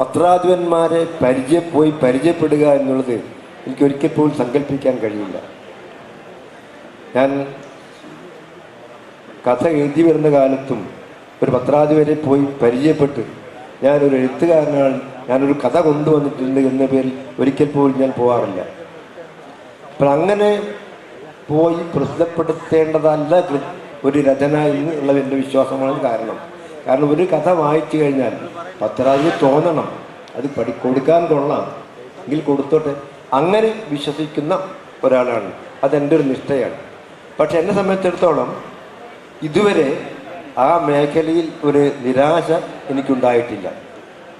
പത്രാധിപന്മാരെ പരിചയ പോയി പരിചയപ്പെടുക എന്നുള്ളത് എനിക്ക് ഒരിക്കൽ പോലും സങ്കല്പിക്കാൻ കഴിയില്ല. ഞാൻ കഥ എഴുതി വരുന്ന കാലത്തും ഒരു പത്രാധിപരെ പോയി പരിചയപ്പെട്ട് ഞാനൊരു എഴുത്തുകാരനാണ് ഞാനൊരു കഥ കൊണ്ടുവന്നിട്ടുണ്ട് എന്ന പേരിൽ ഒരിക്കൽ പോലും ഞാൻ പോകാറില്ല അപ്പോൾ അങ്ങനെ പോയി പ്രസിദ്ധപ്പെടുത്തേണ്ടതല്ല ഒരു രചന എന്നുള്ളത് എന്റെ വിശ്വാസമാണ് കാരണം. കാരണം ഒരു കഥ വായിച്ചു കഴിഞ്ഞാൽ പത്രാധിപർ തോന്നണം. അത് പഠി കൊടുക്കാൻ കൊള്ളാം. എങ്കിൽ കൊടുത്തോട്ടെ. അങ്ങനെ വിശ്വസിക്കുന്ന ഒരാളാണ്. അതെന്റെ ഒരു നിഷ്ഠയാണ്. പക്ഷെ എന്നെ സംബന്ധിച്ചിടത്തോളം ഇതുവരെ ആ മേഖലയിൽ ഒരു നിരാശ എനിക്കുണ്ടായിട്ടില്ല.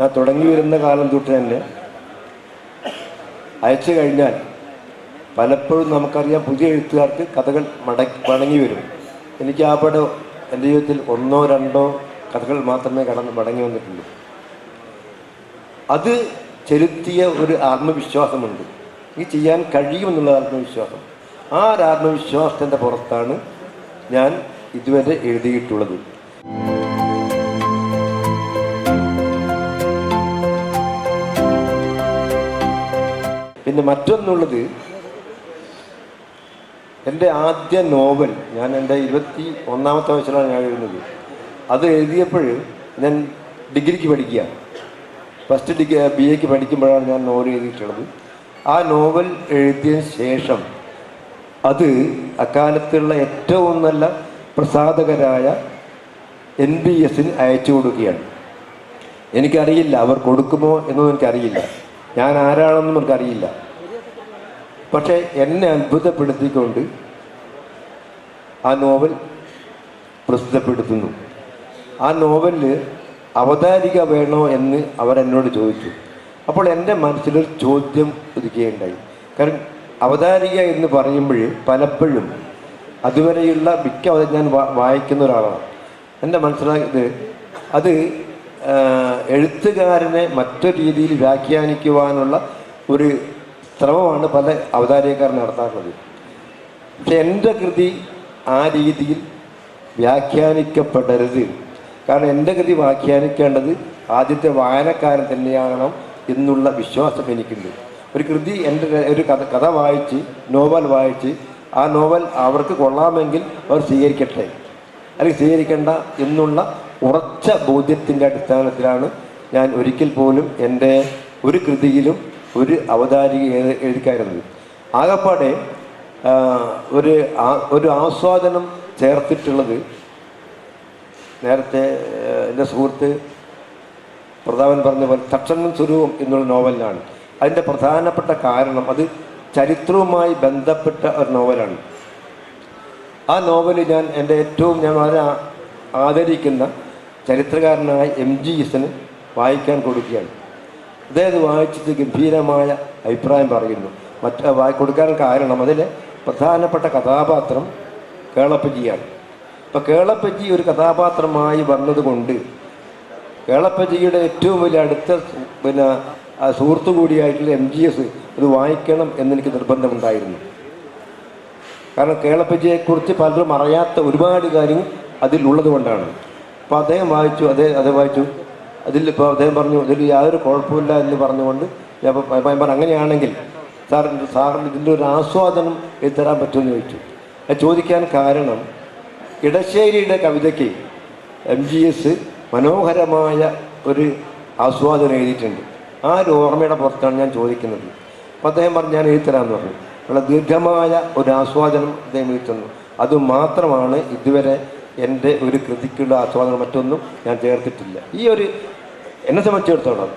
ഞാൻ തുടങ്ങി വരുന്ന കാലം തൊട്ട് തന്നെ അയച്ചു കഴിഞ്ഞാൽ പലപ്പോഴും നമുക്കറിയാം പുതിയ എഴുത്തുകാർക്ക് കഥകൾ മടങ്ങി വരും. എനിക്ക് ആ പടം എന്റെ ജീവിതത്തിൽ ഒന്നോ രണ്ടോ കഥകൾ മാത്രമേ കടന്ന് മടങ്ങി വന്നിട്ടുള്ളൂ. അത് ചെലുത്തിയ ഒരു ആത്മവിശ്വാസമുണ്ട്. ഈ ചെയ്യാൻ കഴിയുമെന്നുള്ള ആത്മവിശ്വാസം. ആ ഒരു ആത്മവിശ്വാസത്തിന്റെ പുറത്താണ് ഞാൻ ഇതുവരെ എഴുതിയിട്ടുള്ളത്. പിന്നെ മറ്റൊന്നുള്ളത് എന്റെ ആദ്യ നോവൽ ഞാൻ എന്റെ ഇരുപത്തി ഒന്നാമത്തെ വയസ്സിലാണ് ഞാൻ എഴുതുന്നത്. അത് എഴുതിയപ്പോൾ ഞാൻ ഡിഗ്രിക്ക് പഠിക്കുക. ഫസ്റ്റ് ഡിഗ്രി ബി എക്ക് പഠിക്കുമ്പോഴാണ് ഞാൻ നോവൽ എഴുതിയിട്ടുള്ളത്. ആ നോവൽ എഴുതിയ ശേഷം അത് അക്കാലത്തുള്ള ഏറ്റവും നല്ല പ്രസാദകരായ എൻ ബി എസിന് അയച്ചു കൊടുക്കുകയാണ്. എനിക്കറിയില്ല അവർ കൊടുക്കുമോ എന്നൊന്നും എനിക്കറിയില്ല. ഞാൻ ആരാണെന്നും എനിക്കറിയില്ല പക്ഷേ എന്നെ അത്ഭുതപ്പെടുത്തിക്കൊണ്ട് ആ നോവൽ പ്രസിദ്ധപ്പെടുത്തുന്നു. ആ നോവലിൽ അവതാരിക വേണോ എന്ന് അവർ എന്നോട് ചോദിച്ചു. അപ്പോൾ എന്റെ മനസ്സിലൊരു ചോദ്യം ഉദിക്കുകയുണ്ടായി. കാരണം അവതാരിക എന്ന് പറയുമ്പോൾ പലപ്പോഴും അതുവരെയുള്ള മിക്ക ഞാൻ വായിക്കുന്ന ഒരാളാണ്. എന്റെ മനസ്സിലായത് അത് എഴുത്തുകാരനെ മറ്റൊരു രീതിയിൽ വ്യാഖ്യാനിക്കുവാനുള്ള ഒരു ശ്രമമാണ് പല അവതാരികക്കാർ നടത്താറുള്ളത്. പക്ഷെ എന്റെ കൃതി ആ രീതിയിൽ വ്യാഖ്യാനിക്കപ്പെടരുത്. കാരണം എന്റെ ഗതി വ്യാഖ്യാനിക്കേണ്ടത് ആദ്യത്തെ വായനക്കാരൻ തന്നെയാകണം എന്നുള്ള വിശ്വാസം എനിക്കുണ്ട്. ഒരു കൃതി എന്റെ ഒരു കഥ കഥ വായിച്ച് നോവൽ വായിച്ച് ആ നോവൽ അവർക്ക് കൊള്ളാമെങ്കിൽ അവർ സ്വീകരിക്കട്ടെ. അല്ലെങ്കിൽ സ്വീകരിക്കേണ്ട എന്നുള്ള ഉറച്ച ബോധ്യത്തിന്റെ അടിസ്ഥാനത്തിലാണ് ഞാൻ ഒരിക്കൽ പോലും എന്റെ ഒരു കൃതിയിലും ഒരു അവതാരിക എഴു- എഴുതിക്കാരുന്നത് ആകപ്പാടെ ഒരു ഒരു ആസ്വാദനം ചേർത്തിട്ടുള്ളത് നേരത്തെ എന്റെ സുഹൃത്ത് പ്രതാപൻ പറഞ്ഞ പോലെ തക്ഷണം സ്വരൂപം എന്നുള്ള നോവലിലാണ്. അതിന്റെ പ്രധാനപ്പെട്ട കാരണം അത് ചരിത്രവുമായി ബന്ധപ്പെട്ട ഒരു നോവലാണ്. ആ നോവൽ ഞാൻ എന്റെ ഏറ്റവും ഞാൻ വളരെ ആദരിക്കുന്ന ചരിത്രകാരനായ എം ജി എസിന് വായിക്കാൻ കൊടുക്കുകയാണ്. അദ്ദേഹം വായിച്ചിട്ട് ഗംഭീരമായ അഭിപ്രായം പറയുന്നു. മറ്റ് വായി കൊടുക്കാൻ കാരണം അതിലെ പ്രധാനപ്പെട്ട കഥാപാത്രം കേളപ്പജിയാണ്. അപ്പോൾ കേളപ്പജി ഒരു കഥാപാത്രമായി വന്നതുകൊണ്ട് കേളപ്പജിയുടെ ഏറ്റവും വലിയ അടുത്ത പിന്നെ സുഹൃത്തു കൂടിയായിട്ടുള്ള എം ജി എസ് അത് വായിക്കണം എന്നെനിക്ക് നിർബന്ധമുണ്ടായിരുന്നു. കാരണം കേളപ്പജിയെക്കുറിച്ച് പലരും അറിയാത്ത ഒരുപാട് കാര്യം അതിലുള്ളത് കൊണ്ടാണ്. അപ്പോൾ അദ്ദേഹം വായിച്ചു അതേ അതേ വായിച്ചു. അതിൽ ഇപ്പോൾ അദ്ദേഹം പറഞ്ഞു ഇതിൽ യാതൊരു കുഴപ്പമില്ല എന്ന് പറഞ്ഞുകൊണ്ട് ഞാൻ പറഞ്ഞു അങ്ങനെയാണെങ്കിൽ സാർ സാറിന് ഇതിന്റെ ഒരു ആസ്വാദനം എഴുതരാൻ പറ്റുമെന്ന് ചോദിച്ചു. ചോദിക്കാൻ കാരണം ഇടശ്ശേരിയുടെ കവിതയ്ക്ക് എം ജി എസ് മനോഹരമായ ഒരു ആസ്വാദനം എഴുതിയിട്ടുണ്ട്. ആ ഒരു ഓർമ്മയുടെ പുറത്താണ് ഞാൻ ചോദിക്കുന്നത്? അപ്പോൾ അദ്ദേഹം പറഞ്ഞു ഞാൻ എഴുതരാമെന്ന് പറഞ്ഞു. വളരെ ദീർഘമായ ഒരു ആസ്വാദനം അദ്ദേഹം എഴുതി അതുമാത്രമാണ് അത് മാത്രമാണ് ഇതുവരെ എന്റെ ഒരു കൃതിക്കുള്ള ആസ്വാദനം മറ്റൊന്നും ഞാൻ ചേർത്തിട്ടില്ല. ഈ ഒരു എന്നെ സംബന്ധിച്ചിടത്തോളം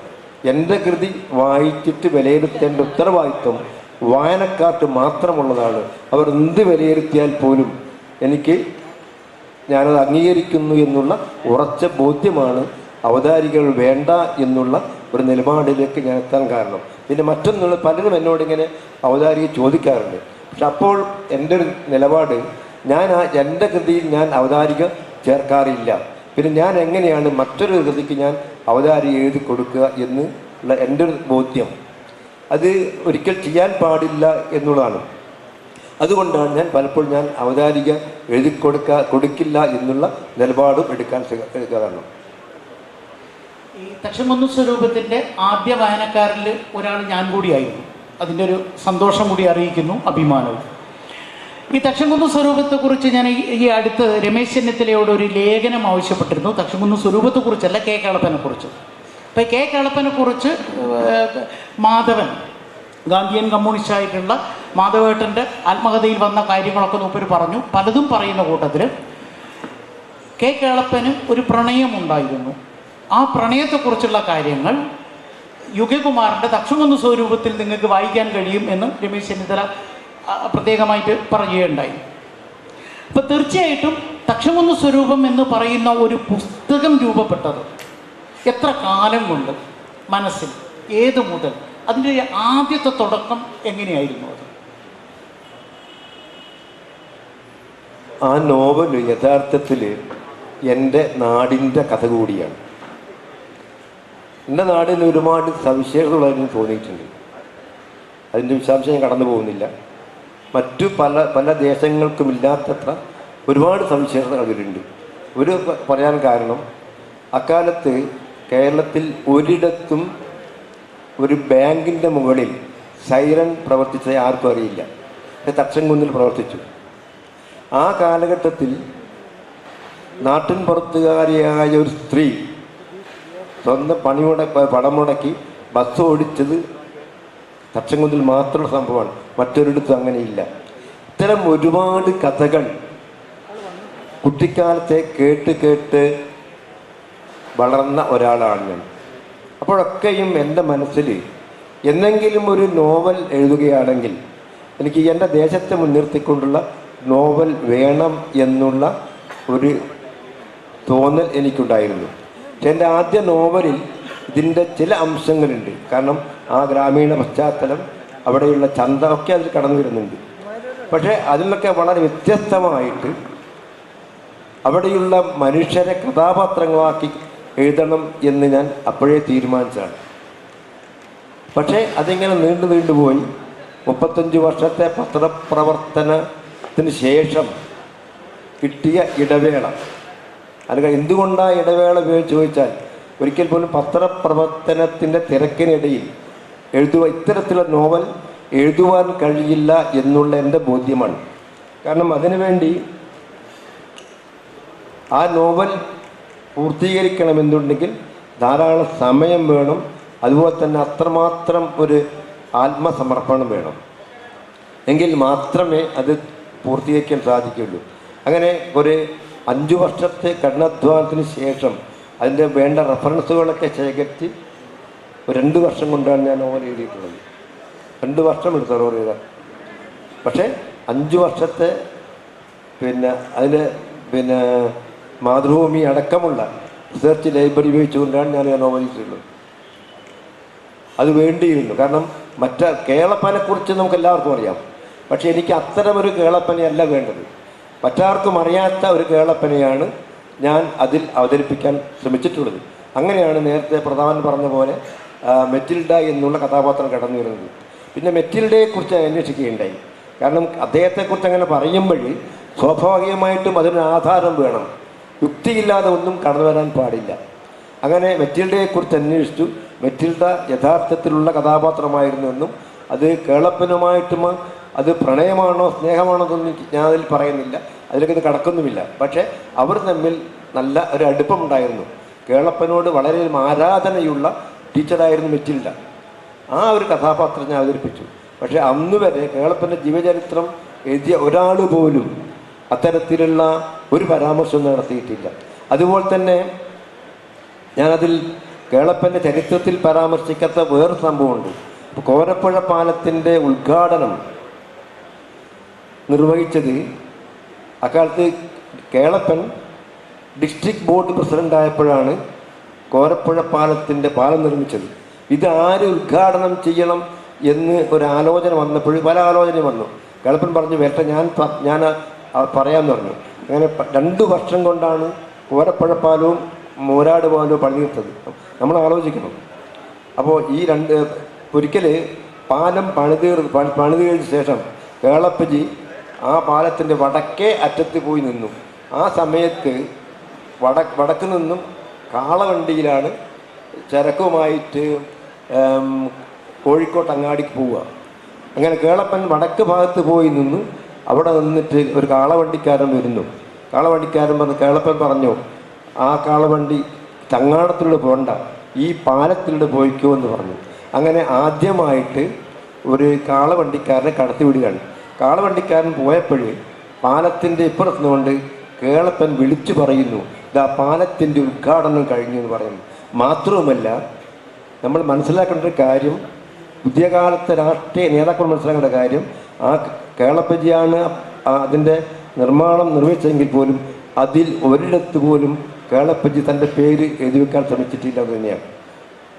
എന്റെ കൃതി വായിച്ചിട്ട് വിലയിരുത്തേണ്ട ഉത്തരവാദിത്വം വായനക്കാർക്ക് മാത്രമുള്ളതാണ്. അവർ എന്ത് വിലയിരുത്തിയാൽ പോലും എനിക്ക് ഞാനത് അംഗീകരിക്കുന്നു എന്നുള്ള ഉറച്ച ബോധ്യമാണ് അവതാരികൾ വേണ്ട എന്നുള്ള ഒരു നിലപാടിലേക്ക് ഞാൻ എത്താൻ കാരണം. പിന്നെ മറ്റൊന്നുള്ള പലരും എന്നോട് ഇങ്ങനെ അവതാരിക ചോദിക്കാറുണ്ട്. പക്ഷെ അപ്പോൾ എന്റെ ഒരു നിലപാട് ഞാൻ ആ എന്റെ കൃതിയിൽ ഞാൻ അവതാരിക ചേർക്കാറില്ല. പിന്നെ ഞാൻ എങ്ങനെയാണ് മറ്റൊരു കൃതിക്ക് ഞാൻ അവതാരിക എഴുതി കൊടുക്കുക എന്ന് ഉള്ള എന്റെ ഒരു ബോധ്യം. അത് ഒരിക്കൽ ചെയ്യാൻ പാടില്ല എന്നുള്ളതാണ്. അതുകൊണ്ടാണ് ഞാൻ പലപ്പോഴും ഞാൻ അവതാരിക എഴുതി കൊടുക്ക കൊടുക്കില്ല എന്നുള്ള നിലപാടും എടുക്കാൻ കാരണം ഈ തക്ഷമൊന്നു സ്വരൂപത്തിന്റെ ആദ്യ വായനക്കാരിൽ ഒരാൾ ഞാൻ കൂടിയായിരുന്നു. അതിന്റെ ഒരു സന്തോഷം കൂടി അറിയിക്കുന്നു അഭിമാനവും. ഈ തക്ഷംകുന്ന് സ്വരൂപത്തെക്കുറിച്ച് ഞാൻ ഈ- അടുത്ത് രമേശ് ചെന്നിത്തലയോട് ഒരു ലേഖനം ആവശ്യപ്പെട്ടിരുന്നു. തക്ഷംകുന്ന് സ്വരൂപത്തെക്കുറിച്ചല്ല കെ കളപ്പനെക്കുറിച്ച്. അപ്പോൾ കെ കളപ്പനെക്കുറിച്ച് മാധവൻ ഗാന്ധിയൻ കമ്മ്യൂണിസ്റ്റ് ആയിട്ടുള്ള മാധവേട്ടന്റെ ആത്മകഥയിൽ വന്ന കാര്യങ്ങളൊക്കെ മൂപ്പര് പറഞ്ഞു. പലതും പറയുന്ന കൂട്ടത്തിൽ കെ കേളപ്പന് ഒരു പ്രണയമുണ്ടായിരുന്നു. ആ പ്രണയത്തെക്കുറിച്ചുള്ള കാര്യങ്ങൾ യുഗകുമാറിന്റെ തക്ഷമൊന്ന് സ്വരൂപത്തിൽ നിങ്ങൾക്ക് വായിക്കാൻ കഴിയും എന്ന് രമേശ് ചെന്നിത്തല പ്രത്യേകമായിട്ട് പറയുകയുണ്ടായി. അപ്പം തീർച്ചയായിട്ടും തക്ഷമൊന്ന് സ്വരൂപം എന്ന് പറയുന്ന ഒരു പുസ്തകം രൂപപ്പെട്ടത് എത്ര കാലം കൊണ്ട്? മനസ്സിൽ ഏത് മുതൽ? അതിന്റെ ആദ്യത്തെ തുടക്കം എങ്ങനെയായിരുന്നു അത്? ആ നോവൽ യഥാർത്ഥത്തിൽ എന്റെ നാടിന്റെ കഥ കൂടിയാണ്. എന്റെ നാടിന് ഒരുപാട് സവിശേഷതകളായിരുന്നു തോന്നിയിട്ടുണ്ട്. അതിന്റെ വിശദാംശം ഞാൻ കടന്നു പോകുന്നില്ല. മറ്റു പല പല ദേശങ്ങൾക്കും ഇല്ലാത്തത്ര ഒരുപാട് സവിശേഷതകൾ അതിലുണ്ട്. ഒരു പറയാൻ കാരണം അക്കാലത്ത് കേരളത്തിൽ ഒരിടത്തും ഒരു ബാങ്കിന്റെ മുകളിൽ സൈറൻ പ്രവർത്തിച്ചത് ആർക്കും അറിയില്ല. ഇത് തക്ഷൻകുന്നിൽ പ്രവർത്തിച്ചു. ആ കാലഘട്ടത്തിൽ നാട്ടിൻ പുറത്തുകാരിയായ ഒരു സ്ത്രീ സ്വന്തം പണിമുട പടം മുടക്കി ബസ് ഓടിച്ചത് തച്ചങ്കുന്നിൽ മാത്രമുള്ള സംഭവമാണ്. മറ്റൊരിടത്തും അങ്ങനെയില്ല. ഇത്തരം ഒരുപാട് കഥകൾ കുട്ടിക്കാലത്തെ കേട്ട് കേട്ട് വളർന്ന ഒരാളാണ് ഞാൻ. അപ്പോഴൊക്കെയും എന്റെ മനസ്സിൽ എന്തെങ്കിലും ഒരു നോവൽ എഴുതുകയാണെങ്കിൽ എനിക്ക് എന്റെ ദേശത്തെ മുൻനിർത്തിക്കൊണ്ടുള്ള നോവൽ വേണം എന്നുള്ള ഒരു തോന്നൽ എനിക്കുണ്ടായിരുന്നു. എന്റെ ആദ്യ നോവലിൽ ഇതിന്റെ ചില അംശങ്ങളുണ്ട്. കാരണം ആ ഗ്രാമീണ പശ്ചാത്തലം അവിടെയുള്ള ചന്ത ഒക്കെ അതിൽ കടന്നു വരുന്നുണ്ട്. പക്ഷേ അതിൽ നിന്നൊക്കെ വളരെ വ്യത്യസ്തമായിട്ട് അവിടെയുള്ള മനുഷ്യരെ കഥാപാത്രങ്ങളാക്കി എഴുതണം എന്ന് ഞാൻ അപ്പോഴേ തീരുമാനിച്ചതാണ്. പക്ഷേ അതിങ്ങനെ നീണ്ടു നീണ്ടുപോയി. മുപ്പത്തഞ്ച് വർഷത്തെ പത്രപ്രവർത്തനത്തിന് ശേഷം കിട്ടിയ ഇടവേള. അല്ലെങ്കിൽ എന്തുകൊണ്ടാണ് ഇടവേള ഉപയോഗിച്ച് ചോദിച്ചാൽ ഒരിക്കൽ പോലും പത്രപ്രവർത്തനത്തിന്റെ തിരക്കിനിടയിൽ എഴുതുക ഇത്തരത്തിലുള്ള നോവൽ എഴുതുവാൻ കഴിയില്ല എന്നുള്ള എന്റെ ബോധ്യമാണ്. കാരണം അതിനുവേണ്ടി ആ നോവൽ പൂർത്തീകരിക്കണമെന്നുണ്ടെങ്കിൽ ധാരാളം സമയം വേണം. അതുപോലെ തന്നെ അത്രമാത്രം ഒരു ആത്മസമർപ്പണം വേണം. എങ്കിൽ മാത്രമേ അത് പൂർത്തീകരിക്കാൻ സാധിക്കുള്ളൂ അങ്ങനെ ഒരു അഞ്ചു വർഷത്തെ കഠിനാധ്വാനത്തിന് ശേഷം അതിന്റെ വേണ്ട റെഫറൻസുകളൊക്കെ ശേഖരിച്ച് രണ്ട് വർഷം കൊണ്ടാണ് ഞാൻ ഓവർ എഴുതിയിട്ടുള്ളത്. രണ്ട് വർഷം എടുത്തു ഓവർ എഴുതാൻ. പക്ഷേ അഞ്ച് വർഷത്തെ പിന്നെ അതിന് പിന്നെ മാതൃഭൂമി അടക്കമുള്ള റിസർച്ച് ലൈബ്രറി ഉപയോഗിച്ചുകൊണ്ടാണ് ഞാൻ ഞാൻ ഓവരിച്ചിട്ടുള്ളത് അത് വേണ്ടിയിരുന്നു. കാരണം മറ്റ കേളപ്പനെക്കുറിച്ച് നമുക്ക് എല്ലാവർക്കും അറിയാം. പക്ഷേ എനിക്ക് അത്തരമൊരു കേളപ്പനയല്ല വേണ്ടത്. മറ്റാർക്കും അറിയാത്ത ഒരു കേളപ്പനയാണ് ഞാൻ അതിൽ അവതരിപ്പിക്കാൻ ശ്രമിച്ചിട്ടുള്ളത്. അങ്ങനെയാണ് നേരത്തെ പ്രധാനൻ പറഞ്ഞ പോലെ മെറ്റിൽഡ എന്നുള്ള കഥാപാത്രം കടന്നു വരുന്നത്. പിന്നെ മെറ്റിൽഡയെക്കുറിച്ച് അന്വേഷിക്കുകയുണ്ടായി. കാരണം അദ്ദേഹത്തെക്കുറിച്ച് അങ്ങനെ പറയുമ്പോൾ സ്വാഭാവികമായിട്ടും അതിന് ആധാരം വേണം. യുക്തിയില്ലാതെ ഒന്നും കടന്നു വരാൻ പാടില്ല. അങ്ങനെ മെറ്റിൽഡയെക്കുറിച്ച് അന്വേഷിച്ചു. മെറ്റിൽഡ യഥാർത്ഥത്തിലുള്ള കഥാപാത്രമായിരുന്നു എന്നും അത് കേളപ്പനുമായിട്ടും അത് പ്രണയമാണോ സ്നേഹമാണോ എന്നൊന്നും ഞാൻ അതിൽ പറയുന്നില്ല. അതിലേക്ക് ഇത് കടക്കുന്നുമില്ല. പക്ഷേ അവർ തമ്മിൽ നല്ല ഒരു അടുപ്പമുണ്ടായിരുന്നു കേളപ്പനോട് വളരെ ആരാധനയുള്ള ടീച്ചറായിരുന്നു മെറ്റിൽഡ. ആ ഒരു കഥാപാത്രം ഞാൻ അവതരിപ്പിച്ചു. പക്ഷേ അന്ന് വരെ കേളപ്പന്റെ ജീവചരിത്രം എഴുതിയ ഒരാൾ പോലും അത്തരത്തിലുള്ള ഒരു പരാമർശം നടത്തിയിട്ടില്ല. അതുപോലെ തന്നെ ഞാനതിൽ കേളപ്പന്റെ ചരിത്രത്തിൽ പരാമർശിക്കാത്ത വേറൊരു സംഭവമുണ്ട്. കോരപ്പുഴ പാലത്തിന്റെ ഉദ്ഘാടനം നിർവഹിച്ചത് അക്കാലത്ത് കേളപ്പൻ ഡിസ്ട്രിക്ട് ബോർഡ് പ്രസിഡന്റ് ആയപ്പോഴാണ് കോരപ്പുഴ പാലത്തിന്റെ പാലം നിർമ്മിച്ചത്. ഇത് ആര് ഉദ്ഘാടനം ചെയ്യണം എന്ന് ഒരു ആലോചന വന്നപ്പോൾ പല ആലോചനയും വന്നു. കേളപ്പൻ പറഞ്ഞു വേട്ട ഞാൻ ഞാൻ പറയാമെന്ന് പറഞ്ഞു. അങ്ങനെ രണ്ടു രണ്ട് വർഷം കൊണ്ടാണ് കോരപ്പുഴ പാലവും മൂരാട് പാലവും പണിതീർത്തത്. നമ്മൾ ആലോചിക്കണം. അപ്പോൾ ഈ രണ്ട് ഒരിക്കൽ പാലം പണിതീർ പണിതീർന്ന ശേഷം കേളപ്പജി ആ പാലത്തിന്റെ വടക്കേ അറ്റത്ത് പോയി നിന്നു. ആ സമയത്ത് വട വടക്ക് നിന്നും കാളവണ്ടിയിലാണ് ചരക്കുമായിട്ട് കോഴിക്കോട്ട് അങ്ങാടിക്ക് പോവുക. അങ്ങനെ കേളപ്പൻ വടക്ക് ഭാഗത്ത് പോയി നിന്ന് അവിടെ നിന്നിട്ട് ഒരു കാളവണ്ടിക്കാരൻ വരുന്നു. കാളവണ്ടിക്കാരൻ പറഞ്ഞ് കേളപ്പൻ പറഞ്ഞു ആ കാളവണ്ടി ചങ്ങാടത്തിലൂടെ പോകണ്ട ഈ പാലത്തിലൂടെ പോയിക്കോ എന്ന് പറഞ്ഞു. അങ്ങനെ ആദ്യമായിട്ട് ഒരു കാളവണ്ടിക്കാരനെ കടത്തി വിടുകയാണ് കാളവണ്ടിക്കാരൻ പോയപ്പോൾ പാലത്തിന്റെ ഇപ്പുറത്ത് നിന്നുകൊണ്ട് കേളപ്പൻ വിളിച്ചു പറയുന്നു ഇതാ പാലത്തിന്റെ ഉദ്ഘാടനം കഴിഞ്ഞു എന്ന് പറയുന്നു മാത്രവുമല്ല നമ്മൾ മനസ്സിലാക്കേണ്ട ഒരു കാര്യം പുതിയ കാലത്തെ രാഷ്ട്രീയ നേതാക്കൾ മനസ്സിലാക്കേണ്ട കാര്യം ആ കേളപ്പജിയാണ് അതിന്റെ നിർമ്മാണം നിർവഹിച്ചെങ്കിൽ പോലും അതിൽ ഒരിടത്ത് പോലും കേളപ്പജി തന്റെ പേര് എഴുതി വെക്കാൻ ശ്രമിച്ചിട്ടില്ല തന്നെയാണ്.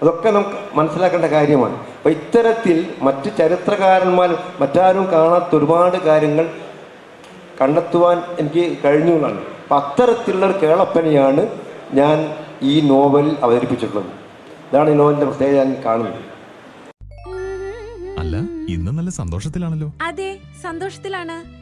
അതൊക്കെ നമുക്ക് മനസ്സിലാക്കേണ്ട കാര്യമാണ്. അപ്പം ഇത്തരത്തിൽ മറ്റ് ചരിത്രകാരന്മാർ മറ്റാരും കാണാത്ത ഒരുപാട് കാര്യങ്ങൾ കണ്ടെത്തുവാൻ എനിക്ക് കഴിഞ്ഞുള്ളതാണ് അപ്പം അത്തരത്തിലുള്ള ഒരു കേളപ്പനെയാണ് ഞാൻ ഈ നോവൽ അവതരിപ്പിച്ചിട്ടുള്ളത്. ഇതാണ് ഈ നോവലിന്റെ പ്രത്യേകത ഞാൻ കാണുന്നത്. അല്ല ഇന്ന് നല്ല സന്തോഷത്തിലാണല്ലോ. അതെ സന്തോഷത്തിലാണ്.